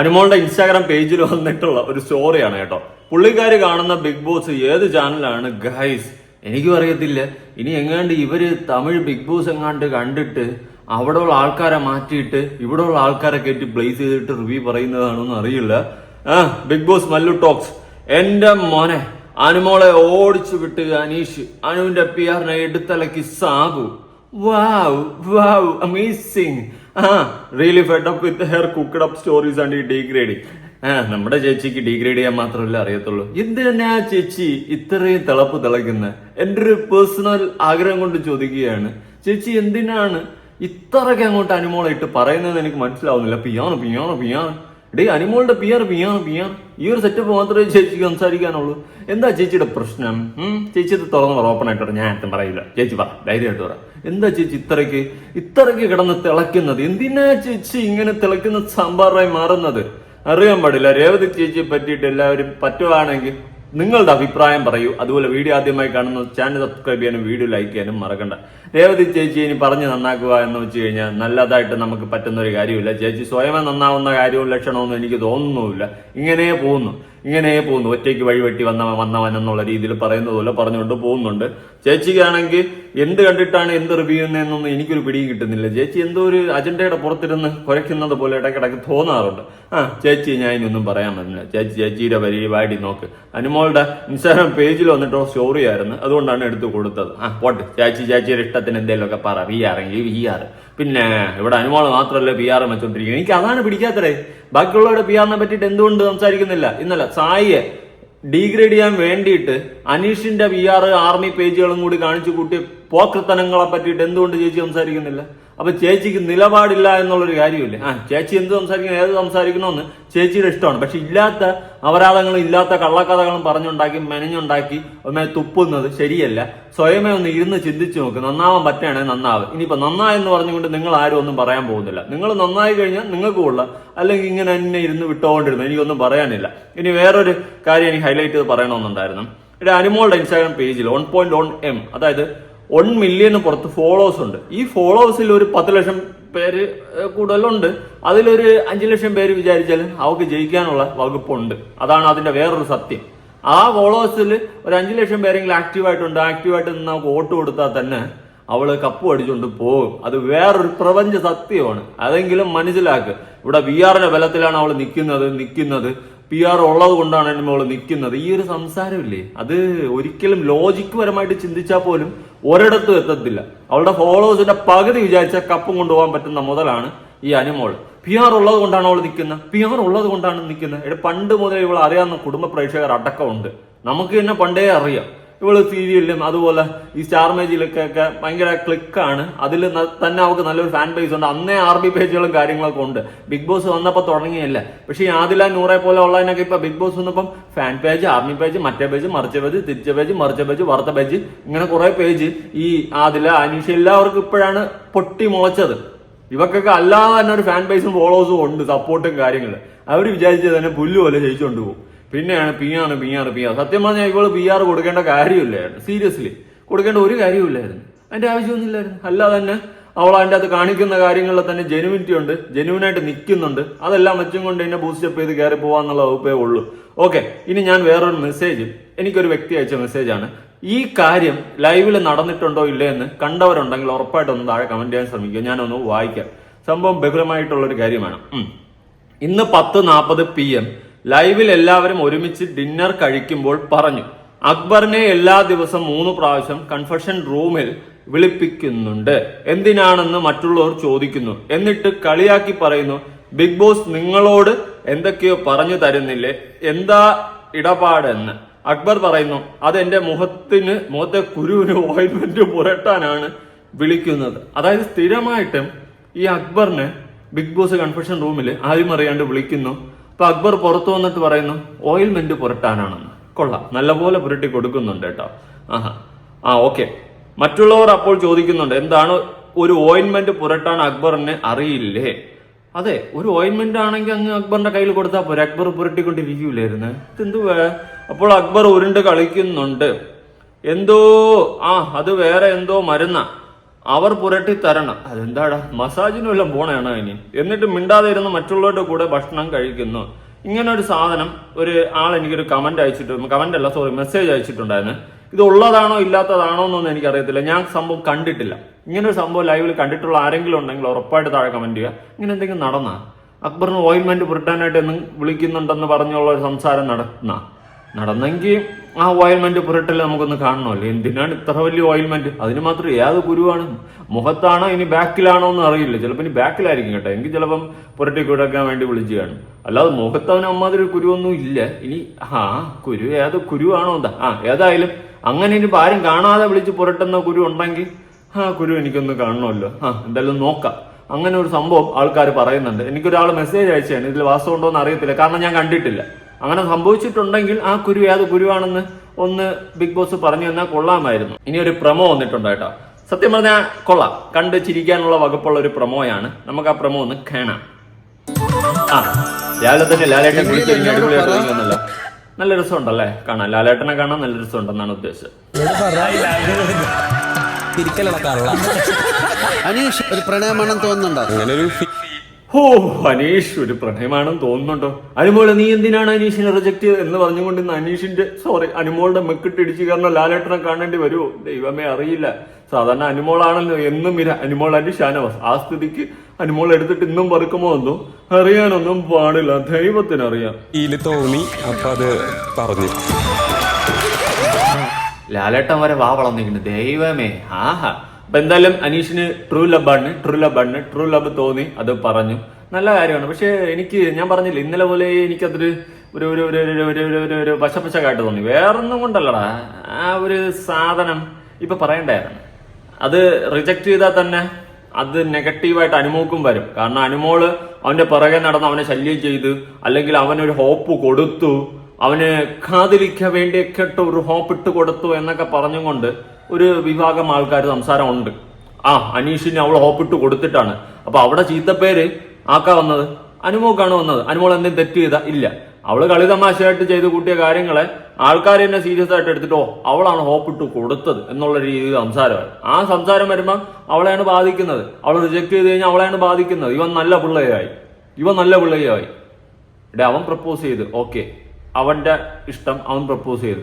അനുമോളുടെ ഇൻസ്റ്റാഗ്രാം പേജിൽ വന്നിട്ടുള്ള ഒരു സ്റ്റോറിയാണ് കേട്ടോ. പുള്ളിക്കാര് കാണുന്ന ബിഗ് ബോസ് ഏത് ചാനലാണ് ഗൈസ് എനിക്കും അറിയത്തില്ല. ഇനി എങ്ങാണ്ട് ഇവർ തമിഴ് ബിഗ് ബോസ് എങ്ങാണ്ട് കണ്ടിട്ട് അവിടെ ഉള്ള ആൾക്കാരെ മാറ്റിയിട്ട് ഇവിടെ ഉള്ള ആൾക്കാരെ കയറ്റി പ്ലേസ് ചെയ്തിട്ട് റിവ്യൂ പറയുന്നതാണോന്ന് അറിയില്ല. ആ ബിഗ് ബോസ് മല്ലു ടോക്സ് എന്റെ മോനെ അനുമോളെ ഓടിച്ചു വിട്ട് അനീഷ് അനുവിന്റെ പി ആറിനെ എടുത്തലക്കി Sabu. Wow amazing ah really fed up with her cooked up stories and ഈ ഡീഗ്രേഡിങ് ആ നമ്മുടെ ചേച്ചിക്ക് ഡിഗ്രേഡ് ചെയ്യാൻ മാത്രമല്ല അറിയത്തുള്ളൂ. ആ ചേച്ചി ഇത്രയും തിളപ്പ് തിളയ്ക്കുന്നത് എന്റെ ഒരു പേഴ്സണൽ ആഗ്രഹം കൊണ്ട് ചോദിക്കുകയാണ്. ചേച്ചി എന്തിനാണ് ഇത്രയ്ക്ക് അങ്ങോട്ട് അനിമോളായിട്ട് പറയുന്നത് എനിക്ക് മനസ്സിലാവുന്നില്ല. പിയാണ് പിയാണ് പിയാണ് ഡേ അനിമോളുടെ പിയർ പിയാണ് പിയാണ് ഈ ഒരു സെറ്റപ്പ് മാത്രമേ ചേച്ചിക്ക് സംസാരിക്കാനുള്ളൂ. എന്താ ചേച്ചിയുടെ പ്രശ്നം? ചേച്ചി ഇത് തുറന്ന് ഓപ്പൺ ആയിട്ടോ ഞാൻ പറയില്ല. ചേച്ചി പറ ധൈര്യമായിട്ട് പറ. എന്താ ചേച്ചി ഇത്രയ്ക്ക്? ഇത്രയ്ക്ക് കിടന്ന് തിളയ്ക്കുന്നത്. എന്തിനാ ചേച്ചി ഇങ്ങനെ തിളയ്ക്കുന്ന സാമ്പാറായി മാറുന്നത്? അറിയാൻ പാടില്ല. രേവതി ചേച്ചിയെ പറ്റിയിട്ട് എല്ലാവരും പറ്റുവാണെങ്കിൽ നിങ്ങളുടെ അഭിപ്രായം പറയൂ. അതുപോലെ വീഡിയോ ആദ്യമായി കാണുന്ന ചാനൽ സബ്സ്ക്രൈബ് ചെയ്യാനും വീഡിയോ ലൈക്ക് ചെയ്യാനും മറക്കണ്ട. രേവതി ചേച്ചി ഇനി പറഞ്ഞ് നന്നാക്കുക എന്ന് വെച്ച് കഴിഞ്ഞാൽ നല്ലതായിട്ട് നമുക്ക് പറ്റുന്ന ഒരു കാര്യമില്ല. ചേച്ചി സ്വയമേ നന്നാവുന്ന കാര്യവും ലക്ഷണമൊന്നും എനിക്ക് തോന്നുന്നുമില്ല. ഇങ്ങനെ പോകുന്നു. ഇങ്ങനെ പോകുന്നു. ഒറ്റയ്ക്ക് വഴിവെട്ടി വന്നവൻ വന്നവൻ എന്നുള്ള രീതിയിൽ പറയുന്നത് പോലെ പറഞ്ഞുകൊണ്ട് പോകുന്നുണ്ട്. ചേച്ചിക്കാണെങ്കിൽ എന്ത് കണ്ടിട്ടാണ് എന്ത് റിവ്യൂ എനിക്കൊരു പിടിയും കിട്ടുന്നില്ല. ചേച്ചി എന്തോ ഒരു അജണ്ടയുടെ പുറത്തിരുന്ന് കുരയ്ക്കുന്നത് പോലെ ഇടയ്ക്കിടയ്ക്ക് തോന്നാറുണ്ട്. ആ ചേച്ചി ഞാൻ ഇനിയൊന്നും പറയാൻ പറ്റില്ല. ചേച്ചി ചേച്ചിയുടെ പരിപാടി നോക്ക്. അനുമോളുടെ ഇൻസ്റ്റാഗ്രാം പേജിൽ വന്നിട്ടോ സ്റ്റോറി ആയിരുന്നു. അതുകൊണ്ടാണ് എടുത്തു കൊടുത്തത്. ആ പോട്ടെ. ചേച്ചി ചേച്ചിയുടെ ഇഷ്ടത്തിന് എന്തെങ്കിലുമൊക്കെ പറ. വി ആറെങ്കിൽ വി ആർ പിന്നെ ഇവിടെ അനുമോൾ മാത്രമല്ല പി ആർ വെച്ചോണ്ടിരിക്കുന്നത് എനിക്ക് അതാണ് പിടിക്കാത്തതേ. ബാക്കിയുള്ളവരുടെ പി ആറിനെ പറ്റിയിട്ട് എന്തുകൊണ്ട് സംസാരിക്കുന്നില്ല? ഇന്നല്ല സായിയെ ഡീഗ്രേഡ് ചെയ്യാൻ വേണ്ടിയിട്ട് അനീഷിന്റെ പി ആർ ആർമി പേജുകളും കൂടി കാണിച്ചു കൂട്ടി പോക്കൃത്തനങ്ങളെ പറ്റിയിട്ട് എന്തുകൊണ്ട് ചേച്ചി സംസാരിക്കുന്നില്ല? അപ്പൊ ചേച്ചിക്ക് നിലപാടില്ല എന്നുള്ളൊരു കാര്യമില്ലേ? ആ ചേച്ചി എന്ത് സംസാരിക്കണം ഏത് സംസാരിക്കണമെന്ന് ചേച്ചിയുടെ ഇഷ്ടമാണ്. പക്ഷെ ഇല്ലാത്ത അപരാധങ്ങളും ഇല്ലാത്ത കള്ളക്കഥകളും പറഞ്ഞുണ്ടാക്കി മെനഞ്ഞുണ്ടാക്കി ഒന്നേ തുപ്പുന്നത് ശരിയല്ല. സ്വയമേ ഒന്ന് ഇരുന്ന് ചിന്തിച്ചു നോക്ക്. നന്നാവാൻ പറ്റുകയാണെങ്കിൽ നന്നാവും. ഇനിയിപ്പോ നന്നായെന്ന് പറഞ്ഞുകൊണ്ട് നിങ്ങൾ ആരും ഒന്നും പറയാൻ പോകുന്നില്ല. നിങ്ങൾ നന്നായി കഴിഞ്ഞാൽ നിങ്ങൾക്ക് ഉള്ള അല്ലെങ്കിൽ ഇങ്ങനെ തന്നെ ഇരുന്ന് വിട്ടുകൊണ്ടിരുന്നു എനിക്കൊന്നും പറയാനില്ല. ഇനി വേറൊരു കാര്യം എനിക്ക് ഹൈലൈറ്റ് ചെയ്ത് പറയണമെന്നുണ്ടായിരുന്നു. ഇവിടെ അനുമോളുടെ ഇൻസ്റ്റാഗ്രാം പേജിൽ വൺ പോയിന്റ് വൺ എം അതായത് വൺ മില്യന് പുറത്ത് ഫോളോവേഴ്സ് ഉണ്ട്. ഈ ഫോളോവേഴ്സിൽ ഒരു പത്ത് ലക്ഷം പേര് കൂടുതലുണ്ട്. അതിലൊരു അഞ്ചു ലക്ഷം പേര് വിചാരിച്ചാൽ അവർക്ക് ജയിക്കാനുള്ള വകുപ്പുണ്ട്. അതാണ് അതിന്റെ വേറൊരു സത്യം. ആ ഫോളോവേഴ്സിൽ ഒരു അഞ്ചു ലക്ഷം പേരെങ്കിലും ആക്റ്റീവായിട്ടുണ്ട് ആക്റ്റീവായിട്ട് നിന്ന് നമുക്ക് വോട്ട് കൊടുത്താൽ തന്നെ അവൾ കപ്പ് അടിച്ചുകൊണ്ട് പോകും. അത് വേറൊരു പ്രപഞ്ച സത്യമാണ്. അതെങ്കിലും മനസ്സിലാക്കുക ഇവിടെ വി ആറിന്റെ ബലത്തിലാണ് അവൾ നിൽക്കുന്നത് നിൽക്കുന്നത് പി ആർ ഉള്ളത് കൊണ്ടാണ് എന്റെ മോൾ നിൽക്കുന്നത് ഈ ഒരു സംസാരമില്ലേ? അത് ഒരിക്കലും ലോജിക് പരമായിട്ട് ചിന്തിച്ചാൽ പോലും ഒരിടത്തും എത്തത്തില്ല. അവളുടെ ഫോളോവേഴ്സിന്റെ പകുതി വിചാരിച്ച കപ്പും കൊണ്ടുപോകാൻ പറ്റുന്ന മുതലാണ് ഈ അനുമോൾ. പി ആർ ഉള്ളത് കൊണ്ടാണ് അവൾ നിൽക്കുന്നത് പി ആർ ഉള്ളത് കൊണ്ടാണ് നിൽക്കുന്നത് പണ്ട് മുതൽ ഇവൾ അറിയാവുന്ന കുടുംബ പ്രേക്ഷകർ അടക്കമുണ്ട്. നമുക്ക് തന്നെ പണ്ടേ അറിയാം. ഇവൾ സീരിയലിലും അതുപോലെ ഈ സ്റ്റാർ മേജിലൊക്കെ ഒക്കെ ഭയങ്കര ക്ലിക്കാണ്. അതിൽ തന്നെ അവൾക്ക് നല്ലൊരു ഫാൻ ബേസ് ഉണ്ട്. അന്നേ ആർ ബി പേജുകളും കാര്യങ്ങളൊക്കെ ഉണ്ട്. ബിഗ് ബോസ് വന്നപ്പോൾ തുടങ്ങിയല്ല? പക്ഷെ ഈ ആദില നൂറെ പോലെ ഉള്ളതിനൊക്കെ ഇപ്പൊ ബിഗ് ബോസ് വന്നപ്പം ഫാൻ പേജ് ആർമി പേജ് മറ്റേ പേജ് മറിച്ച പേജ് തിരിച്ച പേജ് മറിച്ച പേജ് വറുത്ത പേജ് ഇങ്ങനെ കുറെ പേജ് ഈ ആദില അനീഷ എല്ലാവർക്കും ഇപ്പോഴാണ് പൊട്ടി മുളച്ചത്. ഇവക്കൊക്കെ അല്ലാതെ തന്നെ ഒരു ഫാൻ ബേസും ഫോളോസും ഉണ്ട് സപ്പോർട്ടും കാര്യങ്ങളും. അവർ വിചാരിച്ചത് തന്നെ പുല്ല് പോലെ ജയിച്ചുകൊണ്ട് പോകും പിന്നെയാണ് പി ആണ് പി ആണ് പി സത്യം പറഞ്ഞാൽ ഇവൾ പി ആർ കൊടുക്കേണ്ട കാര്യമില്ലായിരുന്നു സീരിയസ്ലി കൊടുക്കേണ്ട ഒരു കാര്യമില്ലായിരുന്നു അതിന്റെ ആവശ്യമൊന്നുമില്ലായിരുന്നു. അല്ലാതെ തന്നെ അവൾ അതിന്റെ അത് കാണിക്കുന്ന കാര്യങ്ങളിൽ തന്നെ ജെനുവിനിറ്റി ഉണ്ട്. ജെനുവിനായിട്ട് നിൽക്കുന്നുണ്ട് അതെല്ലാം വെച്ചും കൊണ്ട് എന്നെ ബൂസ്റ്റപ്പ് ചെയ്ത് കയറി പോകാന്നുള്ള വകുപ്പേ ഉള്ളൂ. ഓക്കെ ഇനി ഞാൻ വേറൊരു മെസ്സേജ് എനിക്കൊരു വ്യക്തി അയച്ച മെസ്സേജാണ് ഈ കാര്യം ലൈവിൽ നടന്നിട്ടുണ്ടോ ഇല്ലേ എന്ന് കണ്ടവരുണ്ടെങ്കിൽ ഉറപ്പായിട്ടൊന്ന് താഴെ കമന്റ് ചെയ്യാൻ ശ്രമിക്കുക. ഞാനൊന്ന് വായിക്കാം. സംഭവം ബഹുലമായിട്ടുള്ള ഒരു കാര്യമാണ് ഇന്ന് പത്ത് നാൽപ്പത് പി എം ലൈവിൽ എല്ലാവരും ഒരുമിച്ച് ഡിന്നർ കഴിക്കുമ്പോൾ പറഞ്ഞു. അക്ബറിനെ എല്ലാ ദിവസം മൂന്ന് പ്രാവശ്യം കൺഫഷൻ റൂമിൽ വിളിപ്പിക്കുന്നുണ്ട്. എന്തിനാണെന്ന് മറ്റുള്ളവർ ചോദിക്കുന്നു. എന്നിട്ട് കളിയാക്കി പറയുന്നു ബിഗ് ബോസ് നിങ്ങളോട് എന്തൊക്കെയോ പറഞ്ഞു തരുന്നില്ലേ? എന്താ ഇടപാടെന്ന്? അക്ബർ പറയുന്നു അത് എന്റെ മുഖത്തിന് മുഖത്തെ കുരുവിന് ഓയിൻമെന്റ് പുരട്ടാനാണ് വിളിക്കുന്നത്. അതായത് സ്ഥിരമായിട്ടും ഈ അക്ബറിനെ ബിഗ് ബോസ് കൺഫെഷൻ റൂമിൽ ആരും അറിയാണ്ട് വിളിക്കുന്നു. അപ്പൊ അക്ബർ പുറത്തു വന്നിട്ട് പറയുന്നു ഓയിൽമെന്റ് പുരട്ടാനാണെന്ന്. കൊള്ളാം. നല്ലപോലെ പുരട്ടി കൊടുക്കുന്നുണ്ട് കേട്ടോ. ആഹാ. ആ ഓക്കെ. മറ്റുള്ളവർ അപ്പോൾ ചോദിക്കുന്നുണ്ട് എന്താണ് ഒരു ഓയിൻമെന്റ് പുരട്ടാൻ അക്ബറിന് അറിയില്ലേ? അതെ ഒരു ഓയിൻമെന്റ് ആണെങ്കിൽ അങ്ങ് അക്ബറിന്റെ കയ്യിൽ കൊടുത്താൽ പോരെ. അക്ബർ പുരട്ടിക്കൊണ്ടിരിക്കൂലായിരുന്നു. ഇതെന്തുവാ? അപ്പോൾ അക്ബർ ഉരുണ്ട് കളിക്കുന്നുണ്ട്. എന്തോ ആ അത് വേറെ എന്തോ മരുന്ന. അവർ പുരട്ടി തരണം. അതെന്താടാ? മസാജിനും എല്ലാം പോണേണോ ഇനി? എന്നിട്ട് മിണ്ടാതെ ഇരുന്ന് മറ്റുള്ളവരുടെ കൂടെ ഭക്ഷണം കഴിക്കുന്നു. ഇങ്ങനെ ഒരു സാധനം ഒരു ആൾ എനിക്കൊരു കമന്റ് അയച്ചിട്ട് കമന്റ് അല്ല സോറി മെസ്സേജ് അയച്ചിട്ടുണ്ടായിരുന്നു. ഇത് ഉള്ളതാണോ ഇല്ലാത്തതാണോ എന്നൊന്നും എനിക്കറിയത്തില്ല. ഞാൻ സംഭവം കണ്ടിട്ടില്ല. ഇങ്ങനെ ഒരു സംഭവം ലൈവിൽ കണ്ടിട്ടുള്ള ആരെങ്കിലും ഉണ്ടെങ്കിൽ ഉറപ്പായിട്ട് താഴെ കമന്റ് ചെയ്യുക. ഇങ്ങനെ എന്തെങ്കിലും നടന്നാ? അക്ബറിന് ഓയിൻമെന്റ് പുരട്ടാനായിട്ട് എന്നും വിളിക്കുന്നുണ്ടെന്ന് പറഞ്ഞുള്ള ഒരു സംസാരം നടന്ന? നടന്നെങ്കിൽ ആ ഓയിൽമെന്റ് പുരട്ടൽ നമുക്കൊന്ന് കാണണമല്ലോ. എന്തിനാണ് ഇത്ര വലിയ ഓയിൽമെന്റ് അതിന് മാത്രം ഏത് കുരുവാണ്? മുഖത്താണോ? ഇനി ബാക്കിലാണോ എന്ന് അറിയില്ല. ചിലപ്പോൾ ഇനി ബാക്കിലായിരിക്കും കേട്ടോ. എങ്കിൽ ചിലപ്പം പുരട്ടി കുഴക്കാൻ വേണ്ടി വിളിച്ചു കാണും. അല്ലാതെ മുഖത്ത് അവന് അമ്മാതിരി കുരുവൊന്നും ഇല്ല. ഇനി ആ കുരു ഏത് കുരുവാണോ എന്താ? ആ ഏതായാലും അങ്ങനെ ഇനി ആരും കാണാതെ വിളിച്ച് പുരട്ടുന്ന കുരു ഉണ്ടെങ്കിൽ ആ കുരു എനിക്കൊന്ന് കാണണമല്ലോ. ആ എന്തായാലും നോക്കാം. അങ്ങനെ ഒരു സംഭവം ആൾക്കാർ പറയുന്നുണ്ട്. എനിക്കൊരാൾ മെസ്സേജ് അയച്ചാണ് ഇതിൽ വാസ്തവം ഉണ്ടോ എന്ന് അറിയത്തില്ല. കാരണം ഞാൻ കണ്ടിട്ടില്ല. അങ്ങനെ സംഭവിച്ചിട്ടുണ്ടെങ്കിൽ ആ കുരു ഏത് കുരുവാണെന്ന് ഒന്ന് ബിഗ് ബോസ് പറഞ്ഞു തന്നാൽ കൊള്ളാമായിരുന്നു. ഇനി ഒരു പ്രമോ വന്നിട്ടുണ്ട് കേട്ടോ. സത്യം പറഞ്ഞാൽ കൊള്ളാം. കണ്ട് ചിരിക്കാനുള്ള വകുപ്പുള്ള ഒരു പ്രമോയാണ് നമുക്ക് ആ പ്രമോ ഒന്ന് കാണാം. ആ രാവിലെ തന്നെ ലാലേട്ടൻ കുളിച്ച് അടിപൊളിയായിട്ട് നല്ല രസമുണ്ടല്ലേ? കാണാൻ ലാലേട്ടനെ കാണാൻ നല്ല രസമുണ്ടെന്നാണ് ഉദ്ദേശിച്ചത്. അനീഷ് ഒരു പ്രണയമാണെന്ന് തോന്നുന്നുണ്ടോ? അങ്ങനെ ഒരു ഓ അനീഷ് ഒരു പ്രണയമാണെന്ന് തോന്നുന്നുണ്ടോ? അനുമോളെ നീ എന്തിനാണ് അനീഷിനെ റിജക്ട് ചെയ്തത് എന്ന് പറഞ്ഞുകൊണ്ട് ഇന്ന് അനീഷിന്റെ സോറി അനുമോളുടെ മെക്കിട്ടിടിച്ച് കാരണം ലാലേട്ടനെ കാണേണ്ടി വരുമോ ദൈവമേ അറിയില്ല. സാധാരണ അനുമോളാണല്ലോ എന്നും ഇര അനുമോൾ അനു ഷാനവാസ്. ആ സ്ഥിതിക്ക് അനുമോൾ എടുത്തിട്ട് ഇന്നും പറക്കുമോ എന്തോ? അറിയാനൊന്നും പാടില്ല. ദൈവത്തിനറിയാം. അറിയാം തോന്നി അപ്പൊ അത് പറഞ്ഞു. ലാലേട്ടൻ വരെ വാ വളർന്നിരിക്കുന്നു. ദൈവമേ ആഹാ. അപ്പൊ എന്തായാലും അനീഷിന് ട്രൂ ലബാണ് ട്രൂ ലബാണ് ട്രൂ ലബ് തോന്നി അത് പറഞ്ഞു. നല്ല കാര്യമാണ്. പക്ഷെ എനിക്ക് ഞാൻ പറഞ്ഞില്ല ഇന്നലെ പോലെ എനിക്കതൊരു ഒരു ഒരു ഒരു ഒരു ഒരു ഒരു ഒരു ഒരു പശപ്പശക്കായിട്ട് തോന്നി. വേറൊന്നും കൊണ്ടല്ലടാ. ആ ഒരു സാധനം ഇപ്പൊ പറയണ്ടായിരുന്നു. അത് റിജക്ട് ചെയ്താൽ തന്നെ അത് നെഗറ്റീവായിട്ട് അനുമോക്കും വരും. കാരണം അനുമോൾ അവന്റെ പിറകെ നടന്ന് അവനെ ശല്യം ചെയ്ത് അല്ലെങ്കിൽ അവനൊരു ഹോപ്പ് കൊടുത്തു അവന് കാതിരിക്കാൻ വേണ്ടിയൊക്കെ ഒരു ഹോപ്പ് ഇട്ട് കൊടുത്തു എന്നൊക്കെ പറഞ്ഞുകൊണ്ട് ഒരു വിഭാഗം ആൾക്കാർ സംസാരമുണ്ട് ആ അനീഷിന് അവൾ ഹോപ്പ് ഇട്ട് കൊടുത്തിട്ടാണ്. അപ്പൊ അവിടെ ചീത്തപ്പേര് ആക്കാ വന്നത്? അനുമോക്കാണ് വന്നത്. അനുമോൾ എന്തെങ്കിലും തെറ്റ് ചെയ്ത? ഇല്ല. അവൾ കളി തമാശയായിട്ട് ചെയ്ത് കൂട്ടിയ കാര്യങ്ങളെ ആൾക്കാർ തന്നെ സീരിയസ് ആയിട്ട് എടുത്തിട്ടോ അവളാണ് ഹോപ്പ് ഇട്ട് കൊടുത്തത് എന്നുള്ള രീതിയിൽ സംസാരമായി ആ സംസാരം വരുമ്പോൾ അവളെയാണ് ബാധിക്കുന്നത്. അവൾ റിജക്ട് ചെയ്ത് കഴിഞ്ഞാൽ അവളെയാണ് ബാധിക്കുന്നത്. ഇവൻ നല്ല പിള്ളയായി. ഇവൻ നല്ല പിള്ളയായി. അവൻ പ്രപ്പോസ് ചെയ്ത്. ഓക്കെ അവന്റെ ഇഷ്ടം അവൻ പ്രപ്പോസ് ചെയ്തു.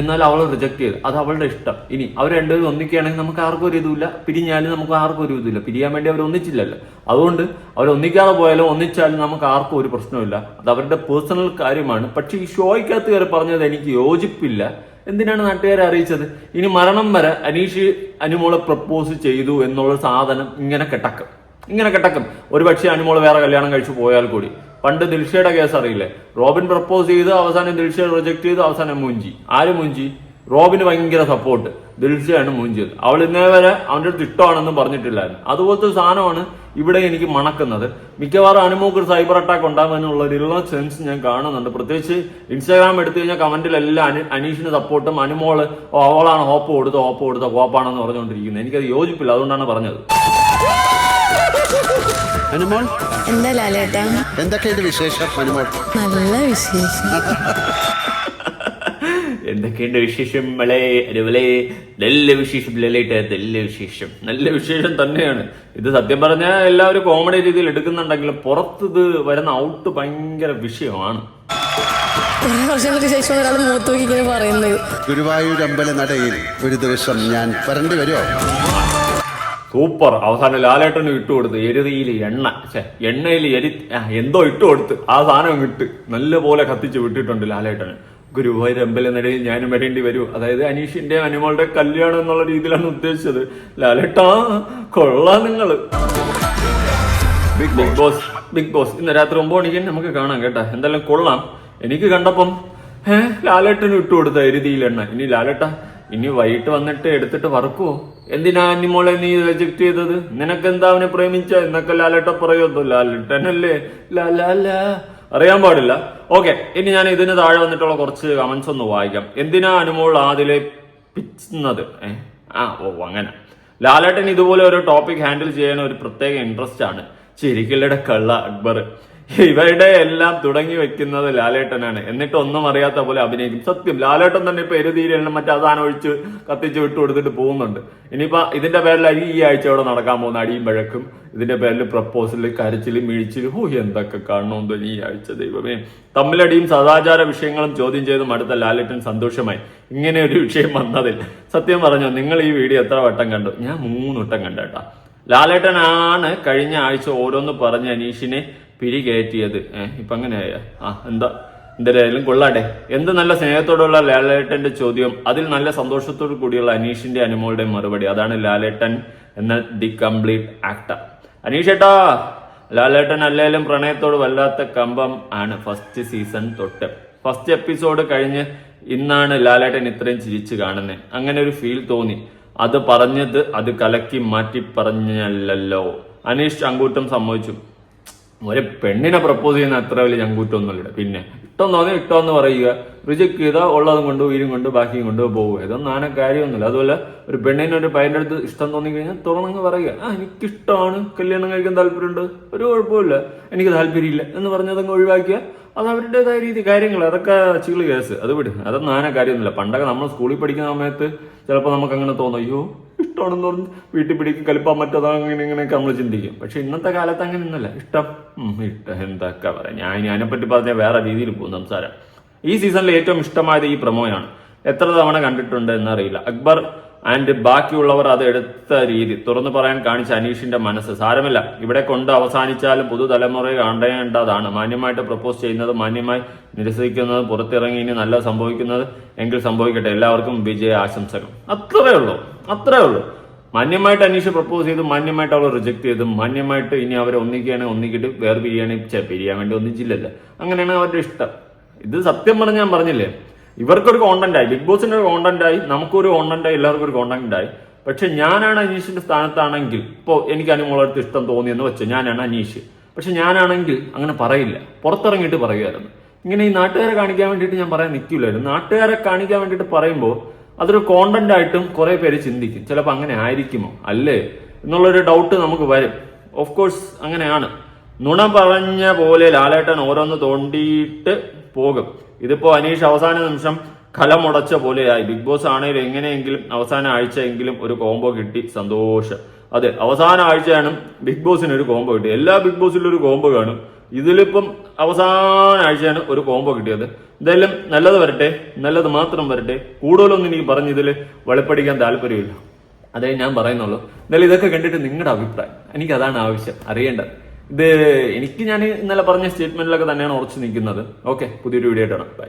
എന്നാൽ അവൾ റിജക്ട് ചെയ്തു. അത് അവളുടെ ഇഷ്ടം. ഇനി അവർ രണ്ടുപേരും ഒന്നിക്കുകയാണെങ്കിൽ നമുക്ക് ആർക്കും ഒരു ഇതുമില്ല. പിരിഞ്ഞാലും നമുക്ക് ആർക്കും ഒരു ഇതുമില്ല. പിരിയാൻ വേണ്ടി അവർ ഒന്നിച്ചില്ലല്ലോ. അതുകൊണ്ട് അവർ ഒന്നിക്കാതെ പോയാലും ഒന്നിച്ചാലും നമുക്ക് ആർക്കും ഒരു പ്രശ്നമില്ല അത് അവരുടെ പേഴ്സണൽ കാര്യമാണ്. പക്ഷേ ഈ ഷോയ്ക്കകത്ത് കയറി പറഞ്ഞത് എനിക്ക് യോജിപ്പില്ല. എന്തിനാണ് നാട്ടുകാരെ അറിയിച്ചത്? ഇനി മരണം വരെ അനീഷ് അനുമോളെ പ്രപ്പോസ് ചെയ്തു എന്നുള്ള സാധനം ഇങ്ങനെ കിടക്കും ഇങ്ങനെ കിടക്കും ഒരു പക്ഷേ വേറെ കല്യാണം കഴിച്ചു പോയാൽ കൂടി. പണ്ട് ദിൽഷയുടെ കേസ് അറിയില്ലേ? റോബിൻ പ്രപ്പോസ് ചെയ്ത് അവസാനം ദിൽഷ റിജക്ട് ചെയ്ത് അവസാനം മുഞ്ചി. ആര് മുഞ്ചി? റോബിന് ഭയങ്കര സപ്പോർട്ട് ദിൽഷയാണ് മുഞ്ചിയത്. അവൾ ഇന്നേ വരെ അവന്റെ അടുത്ത് ഇഷ്ടമാണെന്നും പറഞ്ഞിട്ടില്ലായിരുന്നു. അതുപോലത്തെ സാധനമാണ് ഇവിടെ എനിക്ക് മണക്കുന്നത്. മിക്കവാറും അനുമോക്ക് ഒരു സൈബർ അറ്റാക്ക് ഉണ്ടാകുമെന്നുള്ള ഇള്ള സെൻസ് ഞാൻ കാണുന്നുണ്ട്. പ്രത്യേകിച്ച് ഇൻസ്റ്റാഗ്രാം എടുത്തു കഴിഞ്ഞാൽ കമന്റിലെല്ലാം അനീഷിന്റെ അനീഷിന് സപ്പോർട്ടും അനുമോൾ അവളാണ് ഹോപ്പ് കൊടുത്ത ഹോപ്പ് കൊടുത്ത ഹോപ്പാണെന്ന് പറഞ്ഞുകൊണ്ടിരിക്കുന്നത്. എനിക്കത് യോജിപ്പില്ല. അതുകൊണ്ടാണ് പറഞ്ഞത്. അനുമോൾ? എന്താ ലാലേട്ടാ? എന്തൊക്കെയുണ്ട് വിശേഷം അനുമോൾ? നല്ല വിശേഷം. എന്തൊക്കെയുണ്ട് വിശേഷം? മളെ അരുവലെ നല്ല വിശേഷം ലലേട്ട് നല്ല വിശേഷം. നല്ല വിശേഷം തന്നെയാണ്. ഇത് സത്യം പറഞ്ഞാൽ എല്ലാവരും കോമഡി രീതിയിൽ എടുക്കുന്നുണ്ടെങ്കിലും പുറത്ത് ഇത് വരുന്ന ഔട്ട് ഭയങ്കര വിഷയമാണ്. ഗുരുവായൂരമ്പല വർഷങ്ങൾക്ക് ശേഷം ഒരാൾ മൂത്ത് പറയുന്നത്. ഗുരുവായൂർ അമ്പല നടയിൽ ഒരു ദിവസം ഞാൻ വരണ്ടി വരുമോ സൂപ്പർ. അവസാനം ലാലേട്ടന് ഇട്ട് കൊടുത്ത്. എരുതിയിൽ എണ്ണ. ഛേ എണ്ണയിൽ എരി എന്തോ ഇട്ട് കൊടുത്ത്. ആ സാധനം ഇട്ട്. നല്ലപോലെ കത്തിച്ച് വിട്ടിട്ടുണ്ട് ലാലേട്ടന്. ഗുരുവായൂർ അമ്പലനടയിൽ ഞാനും വരേണ്ടി വരൂ. അതായത് അനീഷിന്റെ അനുമോളുടെ കല്യാണം എന്നുള്ള രീതിയിലാണ് ഉദ്ദേശിച്ചത്. ലാലേട്ടാ കൊള്ളാം നിങ്ങൾ. Big Big Boss Big Boss ഇന്ന് രാത്രി ഒമ്പത് മണിക്ക് നമുക്ക് കാണാം കേട്ടാ. എന്തായാലും കൊള്ളാം. എനിക്ക് കണ്ടപ്പം ഏഹ് ലാലേട്ടന് ഇട്ടുകൊടുത്ത എരുതിയിൽ എണ്ണ ഇനി ലാലേട്ട ഇനി വൈകിട്ട് വന്നിട്ട് എടുത്തിട്ട് വറക്കുവോ എന്തിനാ അനിമോളെ നീ റിജക്ട് ചെയ്തത്? നിനക്കെന്താ അവനെ പ്രേമിച്ച? എന്നൊക്കെ ലാലേട്ട പറയുമോ ലാലേട്ടനല്ലേ? ലാലാല അറിയാൻ പാടില്ല. ഓക്കെ ഇനി ഞാൻ ഇതിന് താഴെ വന്നിട്ടുള്ള കുറച്ച് കമന്റ്സ് ഒന്ന് വായിക്കാം. എന്തിനാ അനുമോൾ ആദിലെ പിച്ചുന്നത് ആ ഓ അങ്ങനെ. ലാലേട്ടൻ ഇതുപോലെ ഒരു ടോപ്പിക് ഹാൻഡിൽ ചെയ്യാൻ ഒരു പ്രത്യേക ഇൻട്രസ്റ്റ് ആണ്. ചിരിക്കല്ലയുടെ കള്ള അക്ബർ. ഇവരുടെ എല്ലാം തുടങ്ങി വെക്കുന്നത് ലാലേട്ടനാണ്. എന്നിട്ട് ഒന്നും അറിയാത്ത പോലെ അഭിനയിക്കും. സത്യം ലാലേട്ടൻ തന്നെ ഇപ്പൊ എരുതീരെല്ലാം മറ്റേ അതാനം ഒഴിച്ച് കത്തിച്ച് വിട്ടു കൊടുത്തിട്ട് പോകുന്നുണ്ട്. ഇനിയിപ്പോ ഇതിന്റെ പേരിലായിരിക്കും ഈ ആഴ്ച അവിടെ നടക്കാൻ പോകുന്ന അടിയും വഴക്കും ഇതിന്റെ പേരിൽ പ്രപ്പോസൽ കരച്ചിലും മിഴിച്ചിൽ ഹോ എന്തൊക്കെ കാണണമെന്ന് ഈ ആഴ്ച ദൈവമേ. തമ്മിലടിയും സദാചാര വിഷയങ്ങളും ചോദ്യം ചെയ്തും അടുത്ത ലാലേട്ടൻ സന്തോഷമായി. ഇങ്ങനെ ഒരു വിഷയം വന്നതിൽ. സത്യം പറഞ്ഞു നിങ്ങൾ ഈ വീഡിയോ എത്ര വട്ടം കണ്ടു? ഞാൻ മൂന്ന് വട്ടം കണ്ടേട്ടാ ലാലേട്ടനാണ് കഴിഞ്ഞ ആഴ്ച ഓരോന്ന് പറഞ്ഞ് അനീഷിനെ പിരികയറ്റിയത് ഏഹ് ഇപ്പൊ അങ്ങനെയായ? ആ എന്താ? എന്തായാലും കൊള്ളാട്ടെ. എന്ത് നല്ല സ്നേഹത്തോടുള്ള ലാലേട്ടന്റെ ചോദ്യം. അതിൽ നല്ല സന്തോഷത്തോടു കൂടിയുള്ള അനീഷിന്റെ അനുമോളുടെ മറുപടി. അതാണ് ലാലേട്ടൻ എന്ന ദി കംപ്ലീറ്റ് ആക്ടർ. അനീഷേട്ടാ ലാലേട്ടൻ അല്ലേലും പ്രണയത്തോട് വല്ലാത്ത കമ്പം ആണ് ഫസ്റ്റ് സീസൺ തൊട്ട്. ഫസ്റ്റ് എപ്പിസോഡ് കഴിഞ്ഞ് ഇന്നാണ് ലാലേട്ടൻ ഇത്രയും ചിരിച്ചു കാണുന്നത് അങ്ങനെ ഒരു ഫീൽ തോന്നി. അത് പറഞ്ഞത് അത് കലക്കി മാറ്റി പറഞ്ഞല്ലോ അനീഷ് അങ്കൂട്ടം സമ്മതിച്ചു. ഒരു പെണ്ണിനെ പ്രപ്പോസ് ചെയ്യുന്ന അത്ര വലിയ ചങ്കൂറ്റൊന്നുമില്ല. പിന്നെ ഇഷ്ടം തോന്നി ഇഷ്ടം എന്ന് പറയുക. റിജക്ട് ചെയ്താൽ ഉള്ളതും കൊണ്ട് വീരും കൊണ്ട് ബാക്കിയും കൊണ്ട് പോകുക ഇതൊന്നും ആന കാര്യമൊന്നുമില്ല. അതുപോലെ ഒരു പെണ്ണിനെ ഒരു പയ്യന്റെ അടുത്ത് ഇഷ്ടം തോന്നി കഴിഞ്ഞാൽ തുറന്നങ്ങ് പറയുക. ആ എനിക്കിഷ്ടമാണ് കല്യാണം കഴിക്കാൻ താല്പര്യമുണ്ട്. ഒരു കുഴപ്പമില്ല എനിക്ക് താല്പര്യമില്ല. എന്ന് പറഞ്ഞതങ്ങ് ഒഴിവാക്കിയ അത് അവരുടേതായ രീതി കാര്യങ്ങൾ. അതൊക്കെ ചികൾ കേസ്. അത് വിടും. അതൊന്നും ആന കാര്യമൊന്നുമില്ല. പണ്ടൊക്കെ നമ്മൾ സ്കൂളിൽ പഠിക്കുന്ന സമയത്ത് ചിലപ്പോൾ നമുക്ക് അങ്ങനെ തോന്നും അയ്യോ ഇഷ്ടമാണെന്ന് പറഞ്ഞ് വീട്ടിൽ പിടിക്കും കലിപ്പാൻ പറ്റതോ അങ്ങനെ ഇങ്ങനെയൊക്കെ നമ്മൾ ചിന്തിക്കും. പക്ഷെ ഇന്നത്തെ കാലത്ത് അങ്ങനെ ഒന്നല്ല ഇഷ്ടം എന്തൊക്കെ പറയാം? ഞാൻ ഇനി അതിനെപ്പറ്റി പറഞ്ഞാൽ വേറെ രീതിയിൽ പോകും സംസാരം. ഈ സീസണിൽ ഏറ്റവും ഇഷ്ടമായത് ഈ പ്രമോയാണ് എത്ര തവണ കണ്ടിട്ടുണ്ട് എന്നറിയില്ല. അക്ബർ ആൻഡ് ബാക്കിയുള്ളവർ അത് എടുത്ത രീതി തുറന്നു പറയാൻ കാണിച്ച അനീഷിന്റെ മനസ്സ്. സാരമില്ല. ഇവിടെ കൊണ്ട് അവസാനിച്ചാലും പുതുതലമുറയെ കണ്ടേണ്ടതാണ്. മാന്യമായിട്ട് പ്രപ്പോസ് ചെയ്യുന്നത് മാന്യമായി നിരസിക്കുന്നത് പുറത്തിറങ്ങി ഇനി നല്ല സംഭവിക്കുന്നത് എങ്കിൽ സംഭവിക്കട്ടെ. എല്ലാവർക്കും വിജയ ആശംസകൾ അത്രേ ഉള്ളൂ. അത്രേ ഉള്ളൂ. മാന്യമായിട്ട് അനീഷ് പ്രപ്പോസ് ചെയ്തു മാന്യമായിട്ട് അവൾ റിജക്ട് ചെയ്തു മാന്യമായിട്ട് ഇനി അവരെ ഒന്നിക്കുകയാണെങ്കിൽ ഒന്നിക്കിട്ട് വേറെ പിരിയാണെങ്കിൽ പിരിയാൻ വേണ്ടി ഒന്നിച്ചില്ലല്ലോ. അങ്ങനെയാണ് അവരുടെ ഇഷ്ടം. ഇത് സത്യം പറഞ്ഞ് ഞാൻ പറഞ്ഞില്ലേ? ഇവർക്കൊരു കോണ്ടന്റ് ആയി ബിഗ് ബോസിന്റെ ഒരു കോണ്ടന്റ് ആയി നമുക്കൊരു കോണ്ടന്റ് ആയി എല്ലാവർക്കും ഒരു കോണ്ടന്റ് ആയി. പക്ഷെ ഞാനാണ് അനീഷിന്റെ സ്ഥാനത്താണെങ്കിൽ ഇപ്പോൾ എനിക്ക് അനുമോളടുത്ത് ഇഷ്ടം തോന്നിയെന്ന് വെച്ചു ഞാനാണ് അനീഷ്. പക്ഷെ ഞാനാണെങ്കിൽ അങ്ങനെ പറയില്ല. പുറത്തിറങ്ങിയിട്ട് പറയുമായിരുന്നു ഇങ്ങനെ ഈ നാട്ടുകാരെ കാണിക്കാൻ വേണ്ടിയിട്ട് ഞാൻ പറയാൻ നിൽക്കില്ലായിരുന്നു. നാട്ടുകാരെ കാണിക്കാൻ വേണ്ടിയിട്ട് പറയുമ്പോൾ അതൊരു കോണ്ടന്റ് ആയിട്ടും കുറെ പേര് ചിന്തിക്കും. ചിലപ്പോൾ അങ്ങനെ ആയിരിക്കുമോ? അല്ലേ? എന്നുള്ളൊരു ഡൗട്ട് നമുക്ക് വരും. ഓഫ് കോഴ്സ് അങ്ങനെയാണ്. നുണ പറഞ്ഞ പോലെ ലാലേട്ടൻ ഓരോന്ന് തോണ്ടിയിട്ട് പോകും. ഇതിപ്പോ അനീഷ് അവസാന നിമിഷം കലമുടച്ച പോലെയായി. ബിഗ് ബോസ് ആണെങ്കിലും എങ്ങനെയെങ്കിലും അവസാന ആഴ്ചയെങ്കിലും ഒരു കോംബോ കിട്ടി. സന്തോഷം. അതെ അവസാന ആഴ്ചയാണ് ബിഗ് ബോസിന് ഒരു കോംബോ കിട്ടി എല്ലാ ബിഗ് ബോസിലും ഒരു കോംബോ കാണും. ഇതിലിപ്പം അവസാന ആഴ്ചയാണ് ഒരു കോംബോ കിട്ടിയത്. എന്തായാലും നല്ലത് വരട്ടെ നല്ലത് മാത്രം വരട്ടെ. കൂടുതലൊന്നും എനിക്ക് പറഞ്ഞു ഇതിൽ വെളിപ്പടിക്കാൻ താല്പര്യമില്ല. അതേ ഞാൻ പറയുന്നുള്ളൂ. എന്തായാലും ഇതൊക്കെ കണ്ടിട്ട് നിങ്ങളുടെ അഭിപ്രായം എനിക്ക് അതാണ് ആവശ്യം അറിയേണ്ടത്. ഇത് എനിക്ക് ഞാൻ ഇന്നലെ പറഞ്ഞ സ്റ്റേറ്റ്മെന്റിലൊക്കെ തന്നെയാണ് ഉറച്ചു നിൽക്കുന്നത്. ഓക്കെ പുതിയൊരു വീഡിയോ ആയിട്ടാണ് ബൈ